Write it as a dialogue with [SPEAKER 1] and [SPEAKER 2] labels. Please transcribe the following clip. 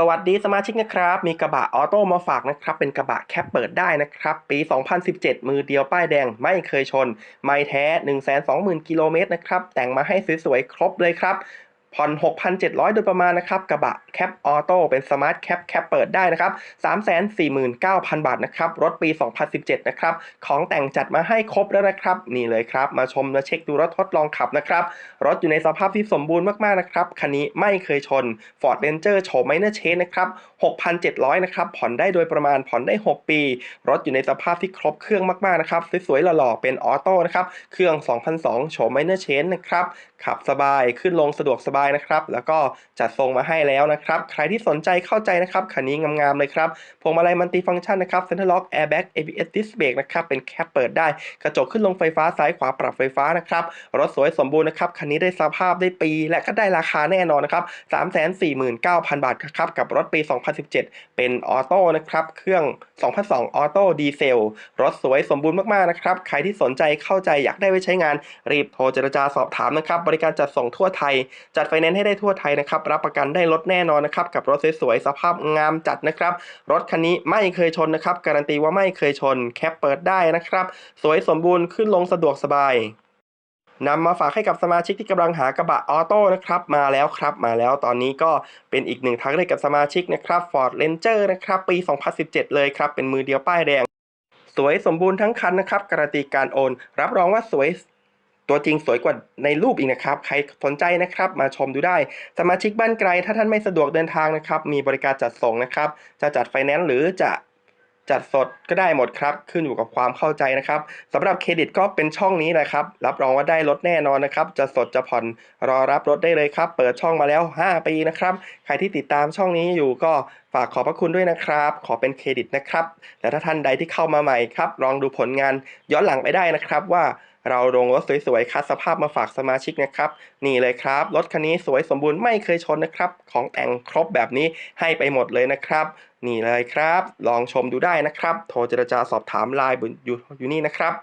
[SPEAKER 1] สวัสดีสมาชิกนะครับ มีกระบะออโต้มาฝากนะครับ เป็นกระบะแคปเปิดได้นะครับ ปี 2017 มือเดียวป้ายแดงไม่เคยชน ไม่แท้ 120,000 กิโลเมตรนะครับ แต่งมาให้สวยๆ ครบเลยครับ ผ่อน 6,700 โดยประมาณนะครับ กระบะแคปออโต้เป็นสมาร์ทแคปแคปเปิดได้นะครับ 349,000 บาทนะครับ รถปี 2017 นะครับ ของแต่งจัดมาให้ครบแล้วนะครับ นี่เลยครับ มาชมมาเช็คดูรถทดลองขับนะครับ รถอยู่ในสภาพที่สมบูรณ์มาก ๆ นะครับ คันนี้ไม่เคยชน Ford Ranger โฉมไมเนอร์เชนนะครับ 6,700 นะครับ ผ่อนได้โดยประมาณ ผ่อนได้ 6 ปี รถอยู่ในสภาพที่ครบเครื่องมาก ๆ นะครับ สวยๆ หล่อๆ เป็นออโต้นะครับ เครื่อง 2002โฉมไมเนอร์เชนนะครับ ขับสบาย ขึ้นลงสะดวกสบายนะครับ แล้วก็จัดทรงมาให้แล้วนะครับ ใครที่สนใจเข้าใจนะครับคันนี้งามๆเลยครับพวงมาลัยมัลติฟังก์ชันนะครับเซ็นทรัลล็อกแอร์แบ็ก ABS Disc Brake นะครับเป็นแคปเปิดได้ กระจกขึ้นลงไฟฟ้าซ้ายขวาปรับไฟฟ้านะครับรถสวยสมบูรณ์นะครับคันนี้ได้สภาพได้ปีและก็ได้ราคาแน่นอนนะครับ349,000 บาทครับกับรถปี 2017 เป็นออโต้นะครับเครื่อง 2002 ออโต้ดีเซลรถสวยสมบูรณ์มากๆนะครับใครที่สนใจเข้าใจอยากได้ไว้ใช้งาน รีบโทรเจรจาสอบถามนะครับบริการจัดส่งทั่วไทยจัดไฟแนนซ์ให้ได้ทั่วไทยนะครับ รับประกันได้รถแน่นอนนะครับ กับรถสวยๆสภาพงามจัดนะครับ รถคันนี้ไม่เคยชนนะครับ การันตีว่าไม่เคยชน แคปเปิดได้นะครับ สวยสมบูรณ์ขึ้นลงสะดวกสบายนำมาฝากให้กับสมาชิกที่กำลังหากระบะออโต้นะครับ มาแล้วครับมาแล้วตอนนี้ก็เป็นอีกหนึ่งทางเลือกกับสมาชิกนะครับ Ford Ranger นะครับ ปี 2017 เลยครับ เป็นมือเดียวป้ายแดง สวยสมบูรณ์ทั้งคันนะครับ การันตีการโอน รับรองว่าสวย ตัวจริงสวยกว่าในรูปอีกนะครับ ใครสนใจนะครับ มาชมดูได้ สมาชิกบ้านไกล ถ้าท่านไม่สะดวกเดินทางนะครับ มีบริการจัดส่งนะครับ จะจัดไฟแนนซ์หรือจะจัดสดก็ได้หมดครับ ขึ้นอยู่กับความเข้าใจนะครับสำหรับเครดิตก็เป็นช่องนี้แหละครับ รับรองว่าได้รถแน่นอนนะครับ จะสดจะผ่อนรอรับรถได้เลยครับ เปิดช่องมาแล้ว 5 ปีนะครับ ใครที่ติดตามช่องนี้อยู่ก็ฝากขอบพระคุณด้วยนะครับ ขอเป็นเครดิตนะครับและถ้าท่านใดที่เข้ามาใหม่ครับ ลองดูผลงานย้อนหลังไปได้นะครับว่า เราลงรถสวยๆคัดสภาพมาฝากสมาชิกนะครับ นี่เลยครับ รถคันนี้สวยสมบูรณ์ไม่เคยชนนะครับ ของแต่งครบแบบนี้ให้ไปหมดเลยนะครับนี่เลยครับ ลองชมดูได้นะครับ โทรเจรจาสอบถามไลน์อยู่อยู่นี่นะครับ